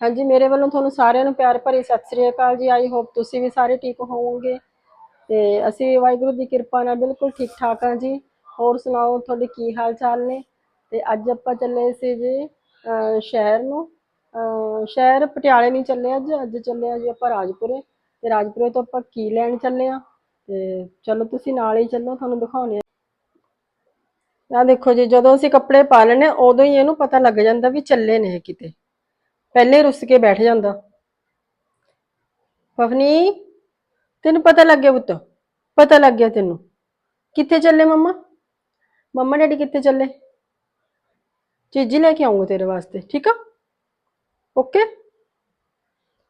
ਹਾਂਜੀ, ਮੇਰੇ ਵੱਲੋਂ ਤੁਹਾਨੂੰ ਸਾਰਿਆਂ ਨੂੰ ਪਿਆਰ ਭਰੀ ਸਤਿ ਸ੍ਰੀ ਅਕਾਲ ਜੀ। ਆਈ ਹੋਪ ਤੁਸੀਂ ਵੀ ਸਾਰੇ ਠੀਕ ਹੋਵੋਗੇ। ਤੇ ਅਸੀਂ ਵਾਹਿਗੁਰੂ ਦੀ ਕਿਰਪਾ ਨਾਲ ਬਿਲਕੁਲ ਠੀਕ ਠਾਕ ਹਾਂ ਜੀ। ਹੋਰ ਸੁਣਾਓ, ਤੁਹਾਡੇ ਕੀ ਹਾਲ ਚਾਲ ਨੇ? ਤੇ ਅੱਜ ਆਪਾਂ ਚੱਲੇ ਸੀ ਜੀ ਸ਼ਹਿਰ ਨੂੰ। ਸ਼ਹਿਰ ਪਟਿਆਲੇ ਨਹੀਂ ਚੱਲੇ ਅੱਜ ਅੱਜ ਚੱਲੇ ਆ ਜੀ ਆਪਾਂ ਰਾਜਪੁਰੇ। ਤੇ ਰਾਜਪੁਰੇ ਤੋਂ ਆਪਾਂ ਕੀ ਲੈਣ ਚੱਲੇ ਆ ਤੇ ਚਲੋ ਤੁਸੀਂ ਨਾਲ ਹੀ ਚੱਲੋ, ਤੁਹਾਨੂੰ ਦਿਖਾਉਣੇ ਆ ਦੇਖੋ ਜੀ, ਜਦੋਂ ਅਸੀਂ ਕੱਪੜੇ ਪਾ ਲੈਣੇ ਉਦੋਂ ਹੀ ਇਹਨੂੰ ਪਤਾ ਲੱਗ ਜਾਂਦਾ ਵੀ ਚੱਲੇ ਨੇ ਕਿਤੇ। ਪਹਿਲੇ ਰੁੱਸ ਕੇ ਬੈਠ ਜਾਂਦਾ। ਪਵਨੀ, ਤੈਨੂੰ ਪਤਾ ਲੱਗ ਗਿਆ ਪੁੱਤ? ਪਤਾ ਲੱਗ ਗਿਆ ਤੈਨੂੰ। ਕਿੱਥੇ ਚੱਲੇ ਮੰਮਾ? ਮੰਮਾ ਡੈਡੀ ਕਿੱਥੇ ਚੱਲੇ? ਚੀਜ਼ੀ ਲੈ ਕੇ ਆਉਂਗਾ ਤੇਰੇ ਵਾਸਤੇ, ਠੀਕ ਆ? ਓਕੇ?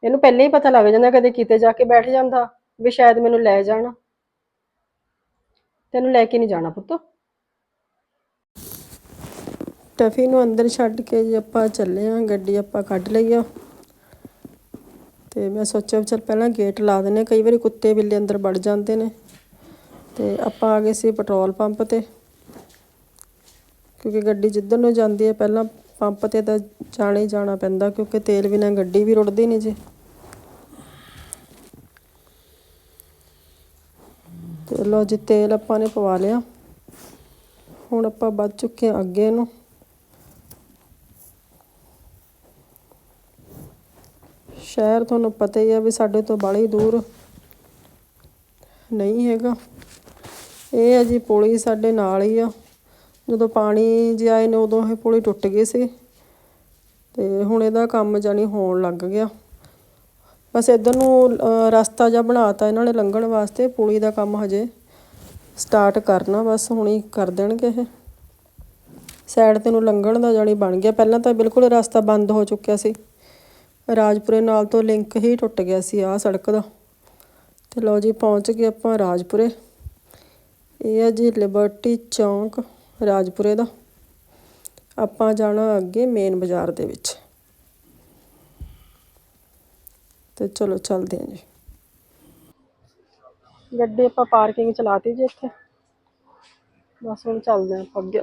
ਇਹਨੂੰ ਪਹਿਲੇ ਹੀ ਪਤਾ ਲੱਗ ਜਾਂਦਾ ਕਦੇ ਕਿਤੇ ਜਾ ਕੇ ਬੈਠ ਜਾਂਦਾ, ਵੀ ਸ਼ਾਇਦ ਮੈਨੂੰ ਲੈ ਜਾਣਾ। ਤੈਨੂੰ ਲੈ ਕੇ ਨਹੀਂ ਜਾਣਾ ਪੁੱਤ। ਟਫੀ ਨੂੰ ਅੰਦਰ ਛੱਡ ਕੇ ਜੀ ਆਪਾਂ ਚੱਲੇ ਆਂ ਗੱਡੀ ਆਪਾਂ ਕੱਢ ਲਈ ਆ। ਤੇ ਮੈਂ ਸੋਚਿਆ ਵੀ ਚੱਲ ਪਹਿਲਾਂ ਗੇਟ ਲਾ ਦਿੰਨੇ ਕਈ ਵਾਰੀ ਕੁੱਤੇ ਬਿੱਲੇ ਅੰਦਰ ਵੜ ਜਾਂਦੇ ਨੇ। ਤੇ ਆਪਾਂ ਆ ਗਏ ਸੀ ਪੈਟਰੋਲ ਪੰਪ ਤੇ। ਕਿਉਂਕਿ ਗੱਡੀ ਜਿੱਧਰ ਨੂੰ ਜਾਂਦੀ ਹੈ, ਪਹਿਲਾਂ ਪੰਪ ਤੇ ਤਾਂ ਜਾਣਾ ਹੀ ਜਾਣਾ ਪੈਂਦਾ, ਕਿਉਂਕਿ ਤੇਲ ਬਿਨਾਂ ਗੱਡੀ ਵੀ ਰੁੜਦੀ ਨਹੀਂ ਜੀ। ਤੇ ਲੋ ਜੀ, ਤੇਲ ਆਪਾਂ ਨੇ ਪਵਾ ਲਿਆ। ਹੁਣ ਆਪਾਂ ਵੱਧ ਚੁੱਕੇ ਹਾਂ ਅੱਗੇ ਨੂੰ। ਸ਼ਹਿਰ ਤੁਹਾਨੂੰ ਪਤਾ ਹੀ ਆ ਵੀ ਸਾਡੇ ਤੋਂ ਬਾਹਲੀ ਦੂਰ ਨਹੀਂ ਹੈਗਾ। ਇਹ ਹੈ ਜੀ ਪੁਲੀ ਸਾਡੇ ਨਾਲ ਹੀ ਆ। ਜਦੋਂ ਪਾਣੀ ਜੇ ਆਏ ਨੇ ਉਦੋਂ ਇਹ ਪੁਲੀ ਟੁੱਟ ਗਈ ਸੀ ਤੇ ਹੁਣ ਇਹਦਾ ਕੰਮ ਜਾਨੀ ਹੋਣ ਲੱਗ ਗਿਆ। ਬਸ ਇਧਰ ਨੂੰ ਰਸਤਾ ਜਿਹਾ ਬਣਾਤਾ ਇਹਨਾਂ ਨੇ ਲੰਘਣ ਵਾਸਤੇ, ਪੁਲੀ ਦਾ ਕੰਮ ਹਜੇ ਸਟਾਰਟ ਕਰਨਾ ਬਸ, ਹੁਣੀ ਕਰ ਦੇਣਗੇ ਇਹ। ਸਾਈਡ ਤੇ ਨੂੰ ਲੰਘਣ ਦਾ ਜਾਨੀ ਬਣ ਗਿਆ। ਪਹਿਲਾਂ ਤਾਂ ਬਿਲਕੁਲ ਰਸਤਾ ਬੰਦ ਹੋ ਚੁੱਕਿਆ ਸੀ। ਰਾਜਪੁਰੇ ਨਾਲ ਤੋਂ ਲਿੰਕ ਹੀ ਟੁੱਟ ਗਿਆ ਸੀ ਆਹ ਸੜਕ ਦਾ। ਤੇ ਲਓ ਜੀ, ਪਹੁੰਚ ਗਏ ਆਪਾਂ ਰਾਜਪੁਰੇ। ਇਹ ਆ ਜੀ ਲਿਬਰਟੀ ਚੌਂਕ, ਰਾਜਪੁਰੇ ਦਾ। ਆਪਾਂ ਜਾਣਾ ਅੱਗੇ ਮੇਨ ਬਾਜ਼ਾਰ ਦੇ ਵਿੱਚ। ਤੇ ਚਲੋ ਚੱਲਦੇ ਹਾਂ ਜੀ। ਗੱਡੀ ਆਪਾਂ ਪਾਰਕਿੰਗ ਚਲਾਤੀ ਜੀ ਇੱਥੇ। ਬਸ ਹੁਣ ਚੱਲਦੇ ਹਾਂ ਆਪਾਂ ਅੱਗੇ।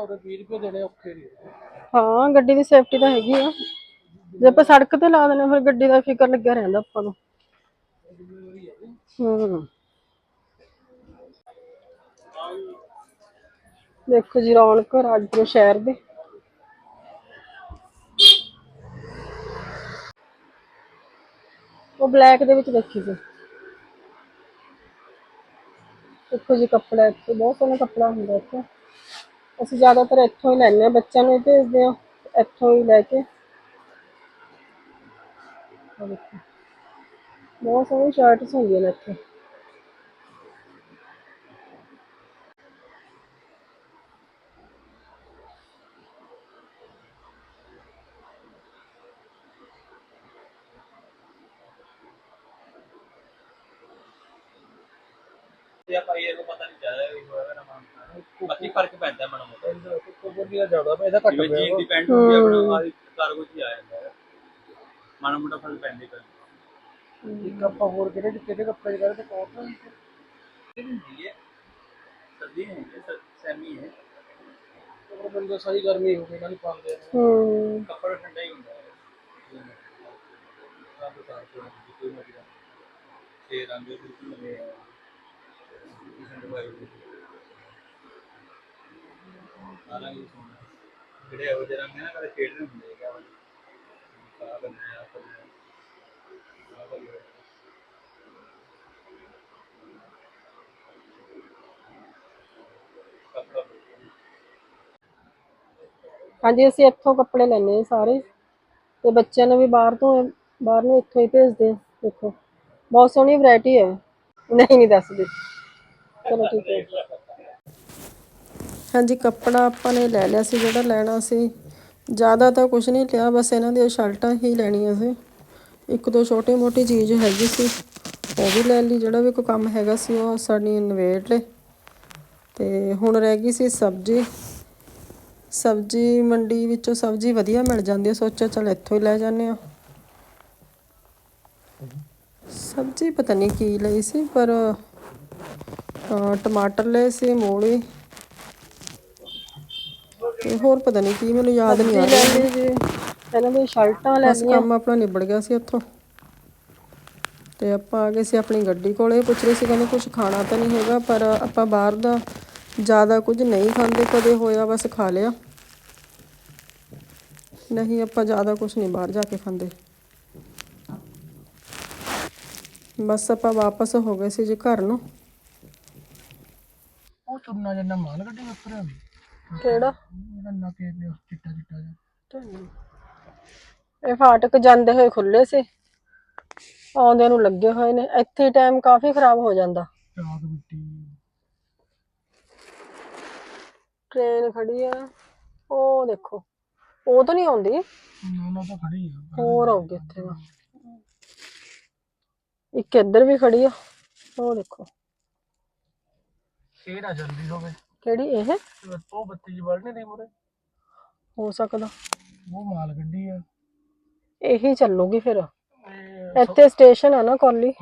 ਉਹਦੇ 20 ਰੁਪਏ ਦੇਣੇ ਔਖੇ ਨਹੀਂ ਹਾਂ, ਗੱਡੀ ਦੀ ਸੇਫਟੀ ਤਾਂ ਹੈਗੀ ਆ। ਜੇ ਆਪਾਂ ਸੜਕ ਤੇ ਲਾ ਦਿੰਦੇ ਫਿਰ ਗੱਡੀ ਦਾ ਫਿਕਰ ਲੱਗਿਆ ਰਹਿੰਦਾ ਆਪਾਂ ਨੂੰ। ਹੂੰ। ਦੇਖੋ ਜੀ, ਰੌਣਕ ਰਾਜਪੁਰ ਸ਼ਹਿਰ ਦੀ। ਉਹ ਬਲੈਕ ਦੇ ਵਿੱਚ ਦੇਖੀ ਸੀ। ਦੇਖੋ ਜੀ, ਕੱਪੜਾ ਇੱਥੇ, ਬਹੁਤ ਸੋਹਣਾ ਕੱਪੜਾ ਹੁੰਦਾ ਇੱਥੇ। ਅਸੀਂ ਜ਼ਿਆਦਾਤਰ ਇੱਥੋਂ ਹੀ ਲੈਂਦੇ ਹਾਂ, ਬੱਚਿਆਂ ਨੂੰ ਹੀ ਭੇਜਦੇ ਹਾਂ, ਇੱਥੋਂ ਹੀ ਲੈ ਕੇ। ਆਹ ਦੇਖੋ। ਬਹੁਤ ਸੋਹਣੀ ਸ਼ਰਟਸ ਹੁੰਦੀਆਂ ਨੇ ਇੱਥੇ। ਤੇ ਆਪਾਂ ਇਹ ਨੂੰ ਪਤਾ ਨਹੀਂ ਚੱਲਦਾ ਵੀ ਹੋਏਗਾ ਨਾ। ਮਾਨ ਬਾਕੀ ਫ਼ਰਕ ਪੈਂਦਾ ਮਨ ਮੋਟਾ। ਕੋਬਰ ਵੀ ਜ਼ਿਆਦਾ ਇਹਦਾ ਘੱਟ ਜਿਵੇਂ ਪਿਆ ਜੀਨ ਦੀ ਪੈਂਟ ਹੁੰਦੀ ਆ ਆਪਣਾ ਆਹ ਕਾਰਗੋ ਚ ਹੀ ਆ ਜਾਂਦਾ ਹੈ। ਮਨ ਮੋਟਾ ਫ਼ਰਕ ਪੈਂਦਾ ਹੀ ਪੈਂਦਾ। ਇੱਕ ਆਪਾਂ ਹੋਰ ਕਿਹੜੇ ਕਿਹੜੇ ਕੱਪੜੇ ਜਿਹੜੇ ਤੇ ਕਾਟਨ ਇਹ ਹੁੰਦੀ ਹੈ। ਸਰਦੀ ਨਹੀਂ ਹੈ ਸੈਮੀ ਹੈ ਉਹ ਬੰਦਾ ਸਹੀ ਗਰਮੀ ਹੋ ਗਈ ਨਾਲ ਪਾਉਂਦੇ ਆ। ਹੂੰ। ਕੱਪੜਾ ਠੰਡਾ ਹੀ ਹੁੰਦਾ ਹੈ। ਦੋ ਕੋਈ ਮਰਜ਼ੀ ਦਾ ਤੇ ਰੰਗ ਬਿਲਕੁਲ ਨਵੇਂ ਹੈ ਆਲਾਂ ਇਹ ਸੋਹਣਾ। ਜਿਹੜੇ ਇਹੋ ਜਿਹੇ ਰੰਗ ਨੇ ਨਾ, ਕਦੇ ਫੇਡ ਹੁੰਦੇ ਕਿਆ ਬਣਾ ਆ ਬਣਾਇਆ ਆ ਬਣਾਇਆ ਹਾਂਜੀ, ਅਸੀਂ ਇੱਥੋਂ ਕੱਪੜੇ ਲੈਨੇ ਆ ਸਾਰੇ। ਤੇ ਬੱਚਿਆਂ ਨੂੰ ਵੀ ਬਾਹਰ ਤੋਂ ਬਾਹਰ ਨੂੰ ਇੱਥੋਂ ਹੀ ਭੇਜਦੇ ਆ ਦੇਖੋ। ਬਹੁਤ ਸੋਹਣੀ ਵੈਰਾਈਟੀ ਹੈ। ਨਹੀਂ ਨਹੀਂ ਦੱਸਦੇ ਚਲੋ ਠੀਕ ਹੈ। ਹਾਂਜੀ, ਕੱਪੜਾ ਆਪਾਂ ਨੇ ਲੈ ਲਿਆ ਸੀ, ਜਿਹੜਾ ਲੈਣਾ ਸੀ। ਜ਼ਿਆਦਾ ਤਾਂ ਕੁਝ ਨਹੀਂ ਲਿਆ, ਬਸ ਇਹਨਾਂ ਦੀਆਂ ਸ਼ਰਟਾਂ ਹੀ ਲੈਣੀਆਂ ਸੀ। ਇੱਕ ਦੋ ਛੋਟੀ ਮੋਟੀ ਚੀਜ਼ ਹੈਗੀ ਸੀ, ਉਹ ਵੀ ਲੈ ਲਈ, ਜਿਹੜਾ ਵੀ ਕੋਈ ਕੰਮ ਹੈਗਾ ਸੀ, ਉਹ ਸਾਡੀ ਨਵੇੜ ਲਏ ਤੇ ਹੁਣ ਰਹਿ ਗਈ ਸੀ ਸਬਜ਼ੀ। ਸਬਜ਼ੀ ਮੰਡੀ ਵਿੱਚੋਂ ਸਬਜ਼ੀ ਵਧੀਆ ਮਿਲ ਜਾਂਦੀ ਹੈ ਸੋਚਿਆ ਚਲ ਇੱਥੋਂ ਹੀ ਲੈ ਜਾਂਦੇ ਆ। ਸਬਜ਼ੀ ਪਤਾ ਨਹੀਂ ਕੀ ਲਈ ਸੀ, ਪਰ ਟਮਾਟਰ ਲਏ ਸੀ, ਮੂਲੀ। ਤੇ ਹੋਰ ਪਤਾ ਨਹੀਂ ਕੀ ਮੈਨੂੰ ਯਾਦ ਨਹੀਂ ਆ ਰਿਹਾ। ਜੀ। ਇਹਨਾਂ ਦੀ ਸ਼ਰਟਾਂ ਲੈ ਬਸ ਕੰਮ ਆਪਣਾ ਨਿਬੜ ਗਿਆ ਸੀ ਉੱਥੋਂ। ਤੇ ਆਪਾਂ ਆ ਗਏ ਸੀ ਆਪਣੀ ਗੱਡੀ ਕੋਲੇ। ਪੁੱਛ ਰਹੇ ਸੀ ਕਹਿੰਦੇ ਕੁਝ ਖਾਣਾ ਤਾਂ ਨਹੀਂ ਹੈਗਾ ਪਰ ਆਪਾਂ ਬਾਹਰ ਦਾ ਜ਼ਿਆਦਾ ਕੁਝ ਨਹੀਂ ਖਾਂਦੇ। ਕਦੇ ਹੋਇਆ ਬਸ ਖਾ ਲਿਆ। ਨਹੀਂ ਆਪਾਂ ਜ਼ਿਆਦਾ ਕੁਝ ਨਹੀਂ ਬਾਹਰ ਜਾ ਕੇ ਖਾਂਦੇ। ਬਸ ਆਪਾਂ ਵਾਪਸ ਹੋ ਗਏ ਸੀ ਜੀ ਘਰ ਨੂੰ। ਉਹ ਚੁੰਨਾ ਜਿੰਨਾ ਮਾਲ ਕੱਢੇ ਉੱਪਰ ਕਿਹੜਾ? ਉਹਦਾ ਨਾ ਕੇ ਪਿਆ ਚਿੱਟਾ ਚਿੱਟਾ ਜਿਹਾ। ਇਹ ਫਾਟਕ ਜਾਂਦੇ ਹੋਏ ਖੁੱਲੇ ਸੀ। ਆਉਂਦੇ ਨੂੰ ਲੱਗੇ ਹੋਏ ਨੇ। ਇੱਥੇ ਟਾਈਮ ਕਾਫੀ ਖਰਾਬ ਹੋ ਜਾਂਦਾ। ਚਾਕ ਮਿੱਟੀ। ਟ੍ਰੇਨ ਖੜੀ ਆ। ਉਹ ਦੇਖੋ। ਉਹ ਤਾਂ ਨਹੀਂ ਆਉਂਦੀ? ਨਾ ਨਾ ਤਾਂ ਖੜੀ ਆ। ਹੋਰ ਆਉਗੀ ਇੱਥੇ ਦਾ ਇੱਕ ਇੱਧਰ ਵੀ ਖੜੀ ਆ। ਉਹ ਦੇਖੋ। ਇਹ ਨਾ ਜਲਦੀ ਹੋਵੇ। ਕਿਹੜੀ ਇਹ? ਉਹ ਬੱਤੀ ਜੀ ਬਲਣੇ ਨਹੀਂ ਮੁਰੇ ਹੋ ਸਕਦਾ। ਉਹ ਮਾਲ ਗੱਡੀ ਆ। ਇਹੀ ਚੱਲੂਗੀ ਫਿਰ। ਇੱਥੇ ਸਟੇਸ਼ਨ ਆ ਨਾ ਕੋਲੀ।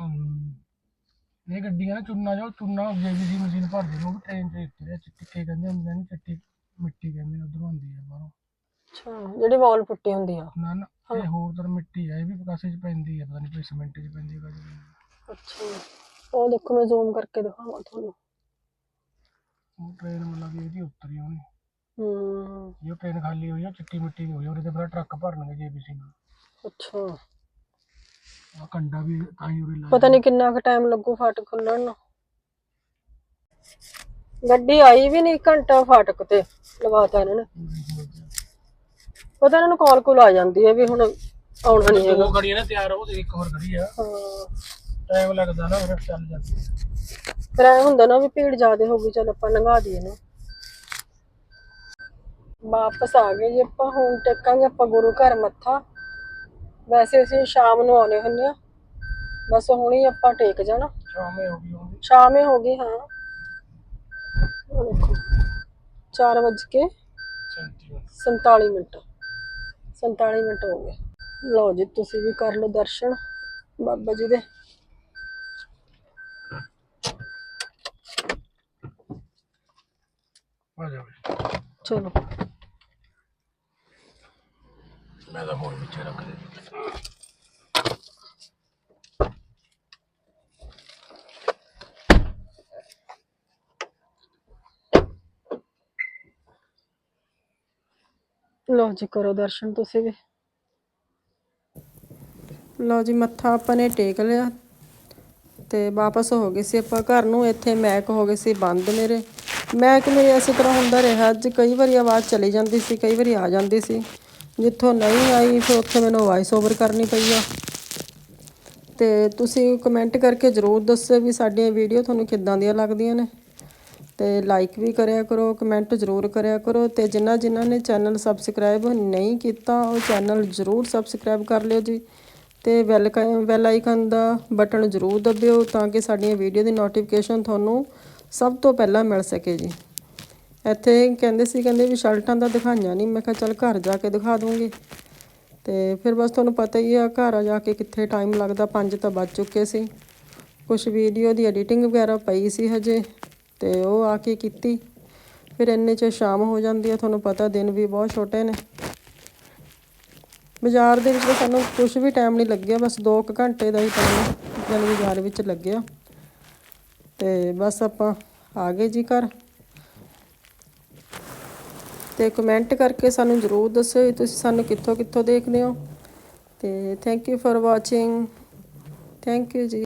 ਇਹ ਗੱਡੀਆਂ ਚੁੰਨਾ ਜੋ ਚੁੰਨਾ ਦੀ ਮਸ਼ੀਨ ਭਰਦੇ ਵੀ ਟ੍ਰੇਨ 'ਚ ਉੱਤਰੇ ਚਿੱਟੇ ਕਹਿੰਦੇ ਹੁੰਦੇ ਨੇ ਚਿੱਟੀ ਮਿੱਟੀ ਕਹਿੰਦੇ ਉਧਰੋਂ ਆਉਂਦੀ ਆ ਬਾਹਰੋਂ। ਅੱਛਾ ਜਿਹੜੀ ਵਾਲ ਪੁੱਟੀ ਹੁੰਦੀ ਆ। ਨਾ ਨਾ ਇਹ ਹੋਰ ਤਰ੍ਹਾਂ ਮਿੱਟੀ ਆ ਇਹ ਵੀ ਪਕਾਸੇ 'ਚ ਪੈਂਦੀ ਆ ਪਤਾ ਨਹੀਂ ਕੋਈ ਸੀਮੈਂਟ 'ਚ ਪੈਂਦੀ ਕਦੇ ਅੱਛਾ। ਉਹ ਦੇਖੋ ਮੈਂ ਜ਼ੂਮ ਕਰਕੇ ਦਿਖਾਵਾਂ ਤੁਹਾਨੂੰ। ਉਹ ਟ੍ਰੇਨ ਮਤਲਬ ਕਿ ਇਹਦੀ ਉਤਰੀ ਹੋਣੀ। ਹੂੰ। ਜੇ ਉਹ ਟ੍ਰੇਨ ਖਾਲੀ ਹੋਈ ਆ ਚਿੱਟੀ ਮਿੱਟੀ ਦੀ ਹੋਈ ਆ, ਉਹਦੇ ਤੇ ਫਿਰ ਟਰੱਕ ਭਰਨਗੇ ਜੀਬੀਸੀ ਨਾਲ ਅੱਛਾ। ਆ ਕੰਡਾ ਵੀ ਤਾਂ ਹੀ ਉਰੇ ਪਤਾ ਨਹੀਂ ਕਿੰਨਾ ਕੁ ਟਾਈਮ ਲੱਗੂ ਫਾਟਕ ਖੁੱਲਣ ਨੂੰ। ਗੱਡੀ ਆਈ ਵੀ ਨਹੀਂ ਘੰਟਾ ਫਾਟਕ ਤੇ ਲਵਾਤਾ ਇਹਨਾਂ ਨੇ। ਪਤਾ ਇਹਨਾਂ ਨੂੰ ਕਾਲ ਕੋਲ ਆ ਜਾਂਦੀ ਹੈ ਵੀ ਹੁਣ ਆਉਣਾ ਨਹੀਂ ਹੈਗਾ। ਦੋ ਖੜੀਆਂ ਨੇ ਤਿਆਰ ਉਹ ਤੇ ਇੱਕ ਹੋਰ ਖੜੀ ਆ। ਹਾਂ। ਟਾਈਮ ਲੱਗਦਾ ਨਾ ਫਿਰ ਚੱਲ ਜਾਂਦੀ। ਫਿਰ ਐ ਹੁੰਦਾ ਨਾ ਵੀ ਭੀੜ ਜ਼ਿਆਦੇ ਹੋ ਗਈ ਚਲ ਆਪਾਂ ਲੰਘਾ ਦਈਏ ਨਾ। ਵਾਪਸ ਆ ਗਏ ਜੀ ਆਪਾਂ ਹੁਣ ਟੇਕਾਂਗੇ ਆਪਾਂ ਗੁਰੂ ਘਰ ਮੱਥਾ। ਵੈਸੇ ਅਸੀਂ ਸ਼ਾਮ ਨੂੰ ਆਉਣੇ ਹੁੰਦੇ ਆ। ਬਸ ਹੁਣੀ ਆਪਾਂ ਟੇਕ ਜਾਣਾ। ਸ਼ਾਮੇ ਹੋ ਗਈ ਹੋਣੀ। ਸ਼ਾਮੇ ਹੋ ਗਈ ਹਾਂ। ਉਹ ਦੇਖੋ 4 ਵਜ ਕੇ 47 ਮਿੰਟ। 47 ਮਿੰਟ ਹੋ ਗਏ। ਲਓ ਜੀ ਤੁਸੀਂ ਵੀ ਕਰ ਲਓ ਦਰਸ਼ਨ। ਬਾਬਾ ਜੀ ਦੇ ਆ ਜਾ ਚਲੋ। ਮੈਂ ਤਾਂ ਫੋਨ ਪਿੱਛੇ ਰੱਖ ਦੇ ਲਓ ਜੀ ਕਰੋ ਦਰਸ਼ਨ ਤੁਸੀਂ ਵੀ। ਲਓ ਜੀ ਮੱਥਾ ਆਪਾਂ ਨੇ ਟੇਕ ਲਿਆ ਤੇ ਵਾਪਸ ਹੋ ਗਏ ਸੀ ਆਪਾਂ। ਘਰ ਨੂੰ ਇੱਥੇ ਮੈਕ ਹੋ ਗਏ ਸੀ ਬੰਦ ਮੇਰੇ। ਮੈਂ ਮੈਕ ਮੇਰੇ ਇਸੇ ਤਰ੍ਹਾਂ ਹੁੰਦਾ ਰਿਹਾ। ਅੱਜ ਕਈ ਵਾਰੀ ਆਵਾਜ਼ ਚਲੀ ਜਾਂਦੀ ਸੀ, ਕਈ ਵਾਰੀ ਆ ਜਾਂਦੀ ਸੀ। ਜਿੱਥੋਂ ਨਹੀਂ ਆਈ, ਫਿਰ ਉੱਥੇ ਮੈਨੂੰ ਵਾਇਸ ਓਵਰ ਕਰਨੀ ਪਈ ਆ। ਤੇ ਤੁਸੀਂ ਕਮੈਂਟ ਕਰਕੇ ਜ਼ਰੂਰ ਦੱਸਿਓ ਵੀ ਸਾਡੀਆਂ ਵੀਡੀਓ ਤੁਹਾਨੂੰ ਕਿੱਦਾਂ ਦੀਆਂ ਲੱਗਦੀਆਂ ਨੇ। ਤੇ ਲਾਈਕ ਵੀ ਕਰਿਆ ਕਰੋ ਕਮੈਂਟ ਜ਼ਰੂਰ ਕਰਿਆ ਕਰੋ। ਤੇ ਜਿਨ੍ਹਾਂ ਜਿਨ੍ਹਾਂ ਨੇ ਚੈਨਲ ਸਬਸਕ੍ਰਾਈਬ ਨਹੀਂ ਕੀਤਾ, ਉਹ ਚੈਨਲ ਜ਼ਰੂਰ ਸਬਸਕ੍ਰਾਈਬ ਕਰ ਲਿਓ ਜੀ। ਤੇ ਬੈਲ ਬੈਲ ਆਈਕਨ ਦਾ ਬਟਨ ਜ਼ਰੂਰ ਦਬਿਓ ਤਾਂ ਕਿ ਸਾਡੀਆਂ ਵੀਡੀਓ ਦੀ ਨੋਟੀਫਿਕੇਸ਼ਨ ਤੁਹਾਨੂੰ ਸਭ ਤੋਂ ਪਹਿਲਾਂ ਮਿਲ ਸਕੇ ਜੀ। ਇੱਥੇ ਕਹਿੰਦੇ ਸੀ, ਕਹਿੰਦੇ ਵੀ ਸ਼ਰਟਾਂ ਦਾ ਦਿਖਾਈਆਂ ਨਹੀਂ। ਮੈਂ ਕਿਹਾ ਚੱਲ ਘਰ ਜਾ ਕੇ ਦਿਖਾ ਦੂੰਗੀ। ਤੇ ਫਿਰ ਬਸ ਤੁਹਾਨੂੰ ਪਤਾ ਹੀ ਆ, ਘਰ ਆ ਜਾ ਕੇ ਕਿੱਥੇ ਟਾਈਮ ਲੱਗਦਾ। 5 ਤਾਂ ਵੱਜ ਚੁੱਕੇ ਸੀ। ਕੁਝ ਵੀਡੀਓ ਦੀ ਐਡੀਟਿੰਗ ਵਗੈਰਾ ਪਈ ਸੀ ਹਜੇ, ਤੇ ਉਹ ਆ ਕੇ ਕੀਤੀ। ਫਿਰ ਇੰਨੇ ਚ ਸ਼ਾਮ ਹੋ ਜਾਂਦੀ ਆ, ਤੁਹਾਨੂੰ ਪਤਾ ਦਿਨ ਵੀ ਬਹੁਤ ਛੋਟੇ ਨੇ। ਬਾਜ਼ਾਰ ਦੇ ਵਿੱਚ ਸਾਨੂੰ ਕੁਝ ਵੀ ਟਾਈਮ ਨਹੀਂ ਲੱਗਿਆ, ਬਸ 2 ਘੰਟੇ ਦਾ ਹੀ ਟਾਈਮ ਜਨ ਬਾਜ਼ਾਰ ਵਿੱਚ ਲੱਗਿਆ। ਤੇ ਬਸ ਆਪਾਂ ਆ ਗਏ ਜੀ ਘਰ। ਤੇ ਕਮੈਂਟ ਕਰਕੇ ਸਾਨੂੰ ਜ਼ਰੂਰ ਦੱਸਿਓ ਵੀ ਤੁਸੀਂ ਸਾਨੂੰ ਕਿੱਥੋਂ ਕਿੱਥੋਂ ਦੇਖਦੇ ਹੋ। ਤੇ thank you for watching thank you ਜੀ।